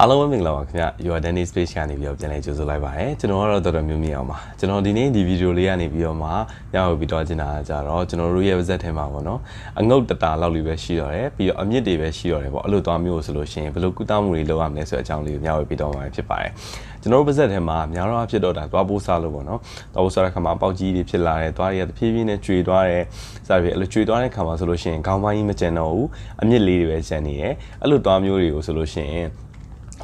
အားလုံးပဲမင်္ဂလာပါခင်ဗျ Your Danny Space ကနေပြီးတော့ပြန်လည်ကြိုဆိုလိုက်ပါရစေကျွန်တော်ကတော့တော်တော်မျိုးမြင်အောင်ပါကျွန်တော်ဒီနေ့ဒီဗီဒီယိုလေးကနေပြီးတော့မှရအောင်ပြီးတော့ကျင်တာကြတော့ကျွန်တော်တို့ရဲ့ပါဇက်ထဲမှာပေါ့နော်အငုတ်တတာလောက်လေးပဲရှိတော့တယ်ပြီးတော့အမြင့်တွေပဲရှိတော့တယ်ပေါ့အဲ့လိုသွားမျိုးဆိုလို့ရှိရင်ဘယ်လိုကုသမှုတွေလုပ်ရမလဲဆိုတဲ့အကြောင်းလေးကိုမျှဝေပြီးတော့မှာဖြစ်ပါတယ်ကျွန်တော်တို့ပါဇက်ထဲမှာများတော့ဖြစ်တော့တာသွားပိုးစားလို့ပေါ့နော်သွားပိုးစားတဲ့ခါမှာပေါက်ကြီးတွေဖြစ်လာတယ်သွားရတဲ့ဖြည်းဖြည်းနဲ့ကျွေသွားတယ်စသဖြင့်အဲ့လိုကျွေသွားတဲ့ခါမှာဆိုလို့ရှိရင်ခေါင်းပိုင်းကြီးမကျန်တော့ဘူးအမြင့်လေးတွေပဲကျန်နေတယ်အဲ့လိုသွားမျိုးတွေကိုဆိုလို့ရှိရင်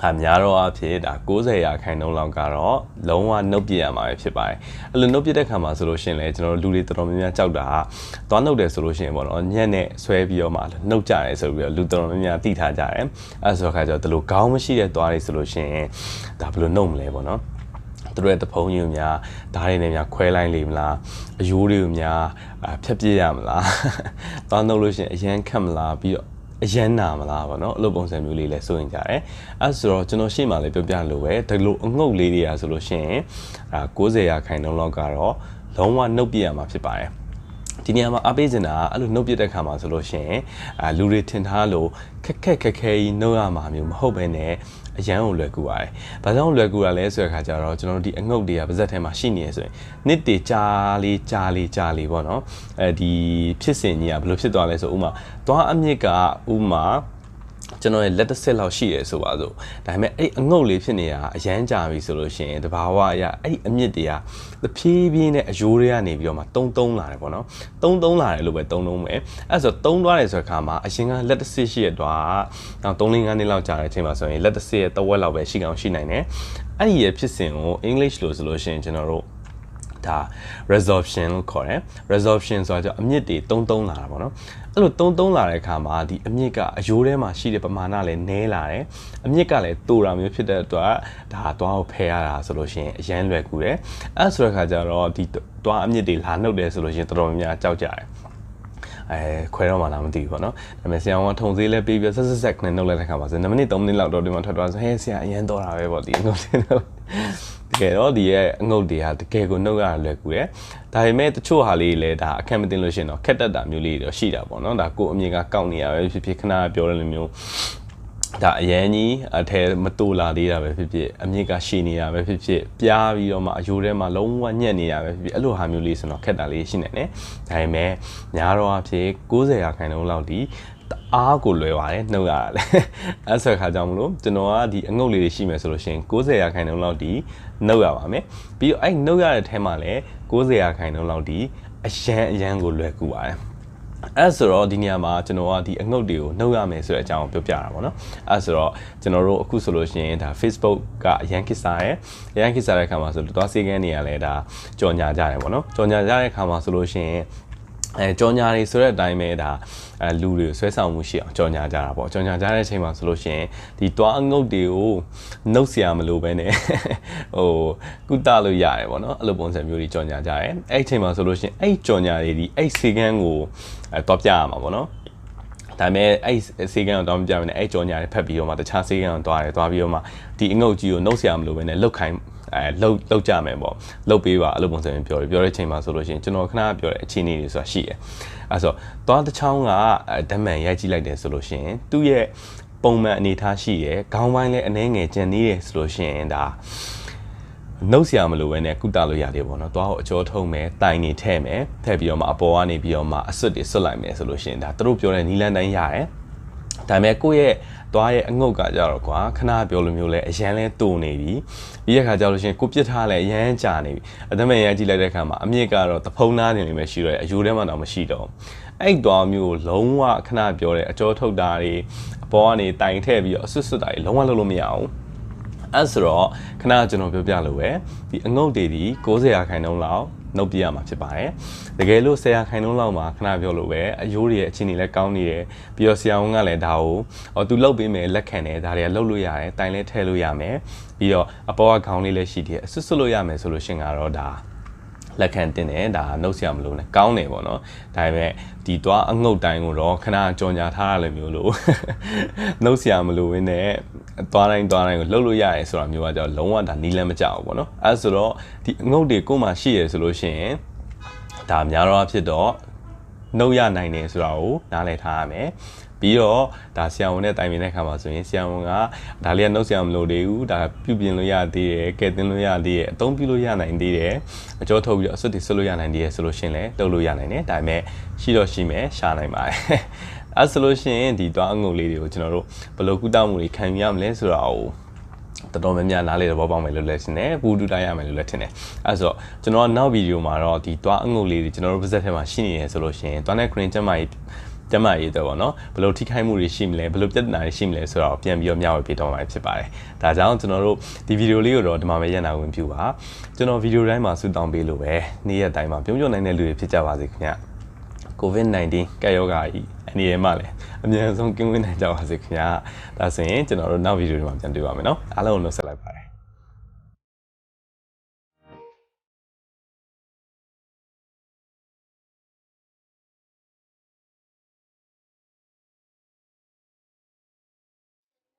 အများတော့အဖြစ်ဒါ90ရာခိုင်နှုန်းလောက်ကတော့လုံးဝနှုတ်ပြရမှာပဲဖြစ်ပါတယ်အဲ့လိုနှုတ်ပြတဲ့ခါမှာဆိုလို့ရှိရင်လည်းကျွန်တော်တို့လူတွေတော်တော်များများကြောက်တာကသွားနှုတ်တယ်ဆိုလို့ရှိရင်ပေါ့နော်ညက်နဲ့ဆွဲပြီးတော့မှနှုတ်ကြတယ်ဆိုပြီးတော့လူတော်တော်များများသိထားကြတယ်အဲ့ဆိုတော့ခါကျတော့ဒီလိုခေါင်းမရှိတဲ့သွားတွေဆိုလို့ရှိရင်ဒါဘယ်လိုနှုတ်မလဲပေါ့နော်သူတို့ရဲ့တဖုံးကြီးကိုများဓာတ်တွေနဲ့များခွဲလိုက်လိမ့်မလားအယိုးတွေကိုများဖြတ်ပြစ်ရမလားသွားနှုတ်လို့ရှိရင်အရန်ခတ်မလားပြီးတော့ အရန်နာမလားပေါ့နော်အဲ့လိုပုံစံမျိုးလေးလည်းစိုးရင်ကြတယ်အဲ့ဆိုတော့ကျွန်တော်ရှေ့မှာလည်းပြောပြလို့ပဲဒီလိုအငုတ်လေးတွေကဆိုလို့ရှိရင်အာ90ရာခိုင်နှုန်းလောက်ကတော့လုံးဝနှုတ်ပြရမှာဖြစ်ပါတယ်ဒီနေရာမှာအပေးနေတာကအဲ့လိုနှုတ်ပြတဲ့ခါမှာဆိုလို့ရှိရင်အာလူတွေထင်ထားလို့ခက်ခက်ခက်ခဲကြီးနှုတ်ရမှာမျိုးမဟုတ်ဘဲနဲ့ အရန်ကိုလွယ်ကူပါတယ်။ဘာကြောင့်လွယ်ကူရလဲဆိုတဲ့ခါကျတော့ကျွန်တော်တို့ဒီအငုတ်တွေကပါဇက်ထဲမှာရှိနေရဆိုရင်နှစ်တေကြာလေးကြာလေးကြာလေးပေါ့နော်။အဲဒီဖြစ်စဉ်ကြီးကဘယ်လိုဖြစ်သွားလဲဆိုဥမာသွားအမြင့်ကဥမာ ကျွန်တော်ရဲ့လက်တစ်ဆက်လောက်ရှိရဲဆိုပါစို့ဒါပေမဲ့အဲ့အငုတ်လေးဖြစ်နေတာအရန်ကြာပြီဆိုလို့ရှိရင်တဘာဝအရအဲ့အမြင့်တွေကတဖြည်းဖြည်းနဲ့အယိုးတွေကနေပြီးတော့မှတုံးတုံးလာတယ်ပေါ့နော်တုံးတုံးလာတယ်လို့ပဲတုံးတုံးပဲအဲ့ဆိုတုံးသွားတယ်ဆိုတဲ့အခါမှာအရင်ကလက်တစ်ဆက်ရှိရတော့နောက်3 5နှစ်လောက်ကြာတဲ့အချိန်မှာဆိုရင်လက်တစ်ဆက်ရဲ့တဝက်လောက်ပဲရှိကောင်ရှိနိုင်တယ်အဲ့ဒီရဲ့ဖြစ်စဉ်ကို English လို့ဆိုလို့ရှိရင်ကျွန်တော်တို့ ဒါ resorption လို့ခေါ်တယ် resorption ဆိုတာကြောင့်အမြင့်တွေတုံးတုံးလာတာပေါ့နော်အဲ့လိုတုံးတုံးလာတဲ့အခါမှာဒီအမြင့်ကအယိုးထဲမှာရှိတဲ့ပမာဏလည်းနည်းလာတယ်အမြင့်ကလည်းတူတာမျိုးဖြစ်တဲ့အတွက်ဒါသွားကိုဖယ်ရတာဆိုလို့ရှိရင်အရန်လွယ်ကူတယ်အဲ့ဆိုတဲ့အခါကျတော့ဒီသွားအမြင့်တွေလာနှုတ်တယ်ဆိုလို့ရှိရင်တော်တော်များများကြောက်ကြတယ်အဲခွဲတော့မှလားမသိဘူးပေါ့နော်ဒါပေမဲ့ဆရာကထုံသေးလဲပြီးပြီးဆက်ဆက်ဆက်နဲ့နှုတ်လိုက်တဲ့ခါမှာဆို2မိနစ်3မိနစ်လောက်တော့ဒီမှာထွက်သွားဆိုဟဲဆရာအရင်တော့တာပဲပေါ့ဒီငုတ်တင် တော့တကယ်တော့ဒီရဲ့အငုတ်တွေကတကယ်ကိုနှုတ်ရလွယ်ကူတယ်ဒါပေမဲ့တချို့ဟာလေးလည်းဒါအခက်မတင်လို့ရှိရင်တော့ခက်တက်တာမျိုးလေးတော့ရှိတာပေါ့နော်ဒါကိုအမြင်ကကောက်နေရပဲဖြစ်ဖြစ်ခဏပြောတဲ့လိုမျိုးဒါအရန်ကြီးအထဲမတူလာသေးတာပဲဖြစ်ဖြစ်အမြင့်ကရှည်နေတာပဲဖြစ်ဖြစ်ပြားပြီးတော့မှအယိုးထဲမှာလုံးဝညက်နေတာပဲဖြစ်ဖြစ်အဲ့လိုဟာမျိုးလေးဆိုတော့ခက်တာလေးရှိနေတယ်ဒါပေမဲ့များတော့အဖြစ်90ရာခိုင်နှုန်းလောက်ဒီ အားကိုလွယ်ပါတယ်နှုတ်ရတာလေအဲ့ဆိုခါကြောင့်မလို့ကျွန်တော်ကဒီအငုတ်လေးတွေရှိမယ်ဆိုလို့ရှိရင်90ရာခိုင်နှုန်းလောက်ဒီနှုတ်ရပါမယ်ပြီးတော့အဲ့နှုတ်ရတဲ့ထဲမှာလည်း90ရာခိုင်နှုန်းလောက်ဒီအရန်အရန်ကိုလွယ်ကူပါတယ်အဲ့ဆိုတော့ဒီနေရာမှာကျွန်တော်ကဒီအငုတ်တွေကိုနှုတ်ရမယ်ဆိုတဲ့အကြောင်းကိုပြောပြတာပေါ့နော်အဲ့ဆိုတော့ကျွန်တော်တို့အခုဆိုလို့ရှိရင်ဒါ Facebook ကအရန်ခစ်စားရယ်အရန်ခစ်စားတဲ့အခါမှာဆိုတော့သွားစေကန်းနေရလဲဒါကြော်ညာကြတယ်ပေါ့နော်ကြော်ညာကြတဲ့အခါမှာဆိုလို့ရှိရင် အဲကြော်ညာတွေဆိုတဲ့အတိုင်းပဲဒါအဲလူတွေကိုဆွဲဆောင်မှုရှိအောင်ကြော်ညာကြတာပေါ့ကြော်ညာကြတဲ့အချိန်မှာဆိုလို့ရှိရင်ဒီတွားအငုတ်တွေကိုနှုတ်เสียမလို့ပဲねဟိုကုတလို့ရတယ်ပေါ့နော်အဲ့လိုပုံစံမျိုးတွေကြော်ညာကြတယ်အဲ့အချိန်မှာဆိုလို့ရှိရင်အဲ့ကြော်ညာတွေဒီအဲ့စေကန်းကိုအဲတွားပြရမှာပေါ့နော်ဒါပေမဲ့အဲ့စေကန်းကိုတောင်းပြမယ်နဲ့အဲ့ကြော်ညာတွေဖက်ပြီးတော့မှတခြားစေကန်းကိုတွားတယ်တွားပြီးတော့မှဒီအငုတ်ကြီးကိုနှုတ်เสียမလို့ပဲねလုတ်ခိုင်း အဲလှုပ်လှုပ်ကြမယ်ပေါ့လှုပ်ပေးပါအဲ့လိုပုံစံမျိုးပြောတယ်ပြောတဲ့အချိန်မှာဆိုလို့ရှိရင်ကျွန်တော်ခဏပြောတဲ့အခြေအနေတွေဆိုတာရှိတယ်အဲ့ဆိုသွားတစ်ချောင်းကဓမန်ရိုက်ကြည့်လိုက်တယ်ဆိုလို့ရှိရင်သူ့ရဲ့ပုံမှန်အနေထားရှိတယ်ခေါင်းပိုင်းလည်းအနှဲငယ်ကျန်နေတယ်ဆိုလို့ရှိရင်ဒါနှုတ်ဆရာမလိုပဲနဲ့ကုတလို့ရတယ်ပေါ့နော်။သွားကိုအချောထုံးမယ်၊တိုင်နေထဲ့မယ်၊ထည့်ပြီးတော့မှအပေါ်ကနေပြီးတော့မှအစွတ်တွေစွတ်လိုက်မယ်ဆိုလို့ရှိရင်ဒါသူတို့ပြောတဲ့နီလန်တိုင်းရတယ်။ ဒါပေမဲ့ကိုယ့်ရဲ့သွားရဲ့အငုတ်ကကြတော့ကွာခဏပြောလိုမျိုးလဲအရန်လဲတူနေပြီပြီးတဲ့ခါကျလို့ရှိရင်ကိုပြစ်ထားလဲအရန်ကြာနေပြီအသမန်ရန်ကြည့်လိုက်တဲ့ခါမှာအမြင့်ကတော့တဖုံးသားနေနေပဲရှိတော့အယူထဲမှာတော့မရှိတော့အဲ့သွားမျိုးကိုလုံးဝခဏပြောတဲ့အကျော်ထုတ်တာတွေအပေါ်ကနေတိုင်ထည့်ပြီးတော့အဆွတ်ဆွတ်တာတွေလုံးဝလုပ်လို့မရအောင်အဲ့ဆိုတော့ခဏကျွန်တော်ပြောပြလို့ပဲဒီအငုတ်တွေဒီ90ရာခိုင်နှုန်းလောက် နှုတ်ပြရမှာဖြစ်ပါတယ်။တကယ်လို့ဆရာခိုင်နှုန်းလောက်မှာခဏပြောလို့ပဲအယိုးတွေရဲ့အခြေအနေလည်းကောင်းနေတယ်။ပြီးတော့ဆရာဝန်ကလည်းဒါကိုအော်သူလှုပ်ပေးမယ်လက်ခံတယ်ဒါတွေကလှုပ်လို့ရတယ်တိုင်လည်းထည့်လို့ရမယ်။ပြီးတော့အပေါ်ကခေါင်းလေးလည်းရှိတယ်အဆွတ်ဆွတ်လို့ရမယ်ဆိုလို့ရှင်ကတော့ဒါလက်ခံတင်တယ်ဒါနှုတ်ဆရာမလို့နဲ့ကောင်းတယ်ပေါ့နော်ဒါပေမဲ့ဒီသွားအငုတ်တိုင်းကိုတော့ခဏကြော်ညာထားရလည်းမျိုးလို့နှုတ်ဆရာမလို့ဝင်းနဲ့ သွားတိုင်းသွားတိုင်းကိုလှုပ်လို့ရတယ်ဆိုတာမျိုးကကြောင့်လုံးဝဒါနီးလန်းမကြောက်ဘူးပေါ့နော်အဲဆိုတော့ဒီအငုတ်တွေကိုမှရှိရဆိုလို့ရှိရင်ဒါများတော့ဖြစ်တော့နှုတ်ရနိုင်တယ်ဆိုတာကိုနားလည်ထားရမယ်ပြီးတော့ဒါဆရာဝန်နဲ့တိုင်ပင်တဲ့အခါမှာဆိုရင်ဆရာဝန်ကဒါလေးကနှုတ်ဆရာမလို့သေးဘူးဒါပြုပြင်လို့ရသေးတယ်ကဲတင်လို့ရသေးတယ်အသုံးပြုလို့ရနိုင်သေးတယ်အကျော်ထုတ်ပြီးတော့အစွတ်တွေဆွတ်လို့ရနိုင်သေးတယ်ဆိုလို့ရှရင်လည်းလုပ်လို့ရနိုင်တယ်ဒါပေမဲ့ရှိတော့ရှိမယ်ရှာနိုင်ပါတယ် အဲဆိုလို့ရှိရင်ဒီသွားအငုတ်လေးတွေကိုကျွန်တော်တို့ဘယ်လိုကုသမှုတွေခံယူရမလဲဆိုတာကိုတော်တော်များများနားလေသဘောပေါက်မယ်လို့လည်းထင်တယ်ပူတူတိုင်းရမယ်လို့လည်းထင်တယ်အဲဆိုတော့ကျွန်တော်နောက်ဗီဒီယိုမှာတော့ဒီသွားအငုတ်လေးတွေကျွန်တော်တို့ပါဇက်ထဲမှာရှိနေရဆိုလို့ရှိရင်သွားတဲ့ green ကျမကြီးကျမရေးတော့ဗောနော်ဘယ်လိုထိခိုက်မှုတွေရှိမလဲဘယ်လိုပြဿနာတွေရှိမလဲဆိုတော့ပြန်ပြီးတော့မျှဝေပြတော့မှာဖြစ်ပါတယ်ဒါကြောင့်ကျွန်တော်တို့ဒီဗီဒီယိုလေးကိုတော့ဒီမှာပဲရန်နာဝင်ပြပါကျွန်တော်ဗီဒီယိုတိုင်းမှာဆူတောင်းပေးလို့ပဲနေ့ရက်တိုင်းမှာပြုံးပြုံးနိုင်တဲ့လူတွေဖြစ်ကြပါစေခင်ဗျ COVID-19 ကပ်ရောဂါကြီးအနေနဲ့မှလည်းအများဆုံးကင်းဝေးနိုင်ကြပါစေခင်ဗျာဒါဆိုရင်ကျွန်တော်တို့နောက်ဗီဒီယိုတွေမှာပြန်တွေ့ပါမယ်နော်အားလုံးကိုနှုတ်ဆက်လိုက်ပါတယ်